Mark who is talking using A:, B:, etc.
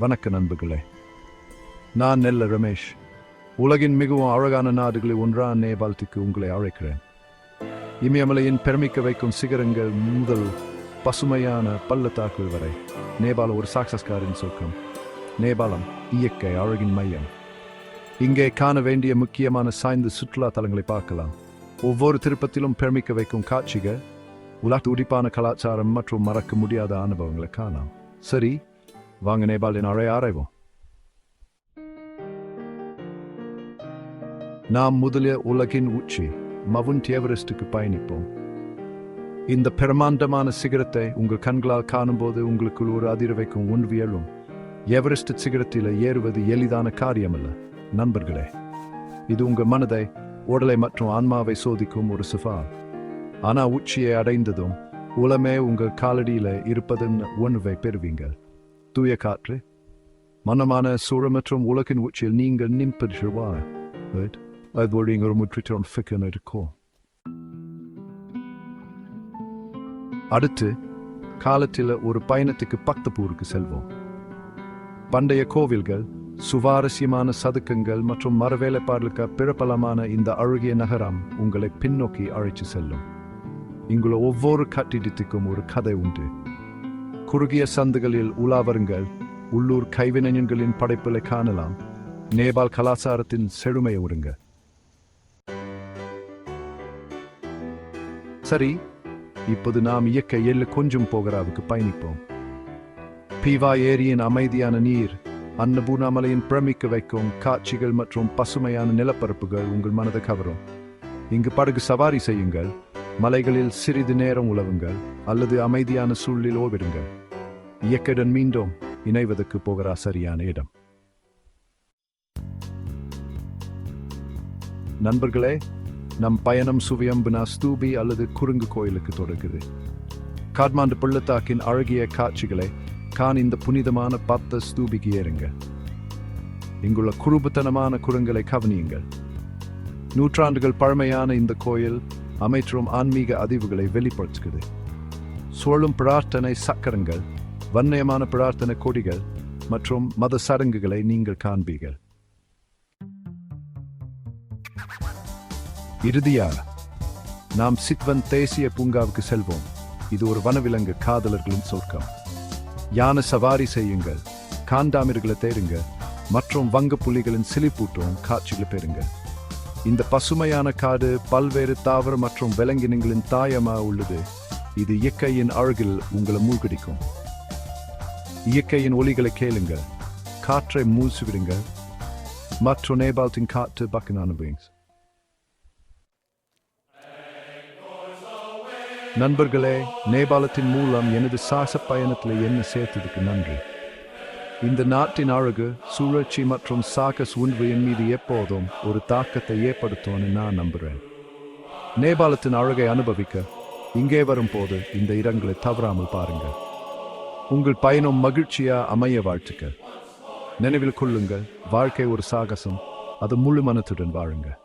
A: வணக்க நண்பர்களே. நான் நெல்ல ரமேஷ். உலகின் மிகவும் அழகான நாடுகளில் ஒன்றான நேபாளத்துக்கு உங்களை அழைக்கிறேன். இமயமலையின் பெருமிக்க வைக்கும் சிகரங்கள் முதல் பசுமையான பள்ளத்தாக்குகள் வரை. நேபாளம் ஒரு சாக்சஸ்காரின் சொர்க்கம் நேபாளம் இயற்கை அழகின் மையம். இங்கே காண வேண்டிய முக்கியமான சாய்ந்த சுற்றுலா தலங்களை பார்க்கலாம். ஒவ்வொரு திருப்பத்திலும் பெருமிக்க வைக்கும் காட்சிகள் உலக துடிப்பான கலாச்சாரம் மற்றும் மறக்க முடியாத அனுபவங்களை காணலாம். சரி வாங்க நேபாளின் அழை ஆராய்வோம். நாம் முதலிய உலகின் உச்சி மவுண்ட் எவரெஸ்டுக்கு பயணிப்போம். இந்த பிரமாண்டமான சிகரத்தை உங்கள் கண்களால் காணும்போது உங்களுக்குள் ஒரு அதிரவைக்கும் உண்வியலும் எவரெஸ்ட் சிகரத்தில் ஏறுவது எளிதான காரியமல்ல நண்பர்களே. இது உங்கள் மனதை உடலை மற்றும் ஆன்மாவை சோதிக்கும் ஒரு சவால். ஆனால் உச்சியை அடைந்ததும் உலமே உங்கள் காலடியில இருப்பதன் உணர்வை பெறுவீங்க. தூய காற்று மனமான சூழ மற்றும் உலகின் உச்சியில் நீங்கள் நிம்படுவா அது ஒரு ஒரு ஃபிக்கன் இருக்கும் அடுத்து காலத்தில் ஒரு பயணத்துக்கு பக்தபூருக்கு செல்வோம். பண்டைய கோவில்கள் சுவாரஸ்யமான சதுக்கங்கள் மற்றும் மரவேலைப்பாடுகளுக்கு பிரபலமான இந்த அழகிய நகரம் உங்களை பின்னோக்கி அழைத்து செல்லும். இங்குள்ள ஒவ்வொரு கட்டிடத்துக்கும் ஒரு கதை உண்டு. குறுகிய சந்துகளில் உலாவருங்கள் உள்ளூர் கைவினைஞர்களின் படைப்புகளை காணலாம். நேபாள் கலாச்சாரத்தின் செழுமையை உருங்க. சரி இப்போது நாம் இயக்க எள்ளு கொஞ்சம் போகிறாவுக்கு பயணிப்போம். பீவா ஏரியின் அமைதியான நீர் அன்னபூர்ணாமலையின் பிரமிக்க வைக்கும் காட்சிகள் மற்றும் பசுமையான நிலப்பரப்புகள் உங்கள் மனதை கவரும். இங்கு படகு சவாரி செய்யுங்கள். மலைகளில் சிறிது நேரம் உழவுங்கள் அல்லது அமைதியான சூழலில் ஓவிடுங்கள் இயக்கடன் மீண்டும் இணைவதற்கு போகிறா சரியான இடம். நண்பர்களே நம் பயணம் சுவியம்புனா ஸ்தூபி அல்லது குரங்கு கோயிலுக்கு தொடங்குது. காட்மாண்டு பள்ளத்தாக்கின் அழகிய காட்சிகளை கான் இந்த புனிதமான பத்த ஸ்தூபிக்கு ஏறுங்க. இங்குள்ள குறும்புத்தனமான குரங்களை கவனியுங்கள். நூற்றாண்டுகள் பழமையான இந்த கோயில் அமைச்சரும் ஆன்மீக அதிவுகளை வெளிப்படுத்துகிறது. சுழலும் பிரார்த்தனை சக்கரங்கள் வண்ணயமான பிரார்த்தனை கொடிகள் மற்றும் மத சடங்குகளை நீங்கள் காண்பீர்கள். இறுதியாக நாம் சித்வன் தேசிய பூங்காவுக்கு செல்வோம். இது ஒரு வனவிலங்கு காதலர்களின் சொர்க்கம். யானை சவாரி செய்யுங்கள் காண்டாமிர்களை தேடுங்க மற்றும் வங்க புலிகளின் சிலிப்பூட்டும் காட்சிகளை பெறுங்கள். இந்த பசுமையான காடு பல்வேறு தாவர மற்றும் விலங்கினங்களின் தாயமா உள்ளது. இது இயற்கையின் அழகில் உங்களை மூழ்கடிக்கும். இயற்கையின் ஒலிகளை கேளுங்கள் காற்றை மூழ்சி மற்றும் நேபாளத்தின் காற்று பக்கினான விங்ஸ் நண்பர்களே நேபாளத்தின் மூலம் எனது சாச பயணத்தில் என்ன சேர்த்ததுக்கு நன்றி. இந்த நாட்டின் அழகு சுழற்சி மற்றும் சாகஸ் உண்வு மீது எப்போதும் ஒரு தாக்கத்தை ஏற்படுத்தும்னு நான் நம்புகிறேன் நேபாளத்தின் அழகை அனுபவிக்க இங்கே வரும்போது இந்த இடங்களை தவறாமல் பாருங்கள். உங்கள் பயணம் மகிழ்ச்சியா அமைய வாழ்த்துக்க. நினைவில் கொள்ளுங்கள் வாழ்க்கை ஒரு சாகசம் அது முழு மனத்துடன் வாழுங்கள்.